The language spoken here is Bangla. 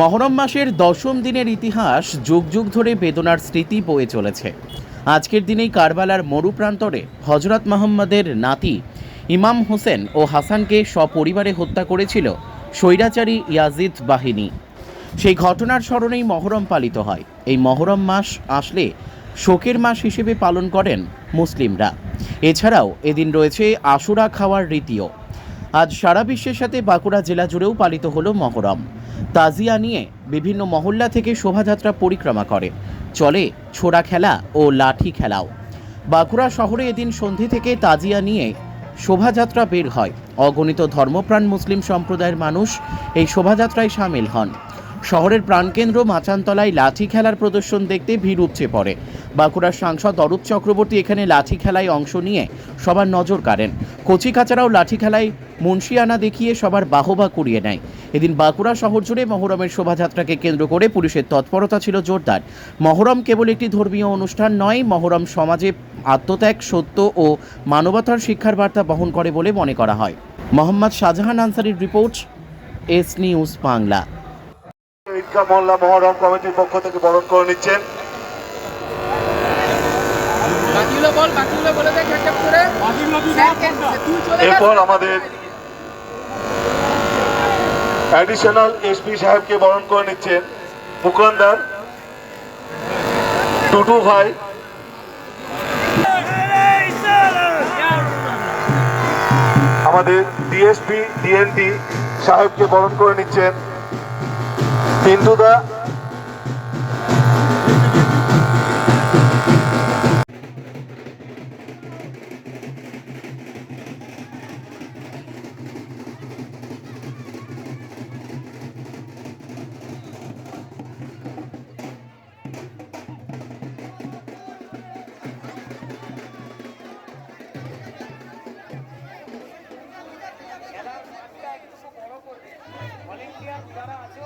মহরম মাসের দশম দিনের ইতিহাস যুগ যুগ ধরে বেদনার স্মৃতি বয়ে চলেছে। আজকের দিনেই কারবালার মরু প্রান্তরে হজরত মোহাম্মদের নাতি ইমাম হোসেন ও হাসানকে সপরিবারে হত্যা করেছিল স্বৈরাচারী ইয়াজিদ বাহিনী। সেই ঘটনার স্মরণেই মহরম পালিত হয়। এই মহরম মাস আসলে শোকের মাস হিসেবে পালন করেন মুসলিমরা। এছাড়াও এদিন রয়েছে আশুরা খাওয়ার রীতিও। আজ সারা বিশ্বের সাথে বাঁকুড়া জেলা জুড়েও পালিত হলো মহরম। তাজিয়া নিয়ে বিভিন্ন মহল্লা থেকে শোভাযাত্রা পরিক্রমা করে। চলে ছোড়া খেলা ও লাঠি খেলাও। বাঁকুড়া শহরে এদিন সন্ধে থেকে তাজিয়া নিয়ে শোভাযাত্রা বের হয়। অগণিত ধর্মপ্রাণ মুসলিম সম্প্রদায়ের মানুষ এই শোভাযাত্রায় সামিল হন। শহরের প্রাণকেন্দ্র মাচানতলায় লাঠি খেলার প্রদর্শন দেখতে ভিড় উপচে পড়ে। বাঁকুড়ার সাংসদ অরূপ চক্রবর্তী এখানে লাঠি খেলায় অংশ নিয়ে সবার নজর কাড়েন। কচিকাচারাও লাঠি খেলায় মুন্সিয়ানা দেখিয়ে সবার বাহবা কুড়িয়ে নেয়। এদিন বাঁকুড়া শহর জুড়ে মহরমের শোভাযাত্রাকে কেন্দ্র করে পুলিশের তৎপরতা ছিল জোরদার। মহরম কেবল একটি ধর্মীয় অনুষ্ঠান নয়, মহরম সমাজে আত্মত্যাগ, সত্য ও মানবতার শিক্ষার বার্তা বহন করে বলে মনে করা হয়। মোহাম্মদ শাহজাহান আনসারির রিপোর্ট, এস নিউজ বাংলা। ঈদগাহ মোল্লা মহরম কমিটির পক্ষ থেকে বরণ করে নিচ্ছেন। এরপর আমাদের অ্যাডিশনাল এসপি সাহেবকে বরণ করে নিচ্ছেন মুকন্দার টুটু ভাই। আমাদের ডিএসপি ডিএনটি সাহেবকে বরণ করে নিচ্ছেন। ভলেন্টিয়ার যারা আছো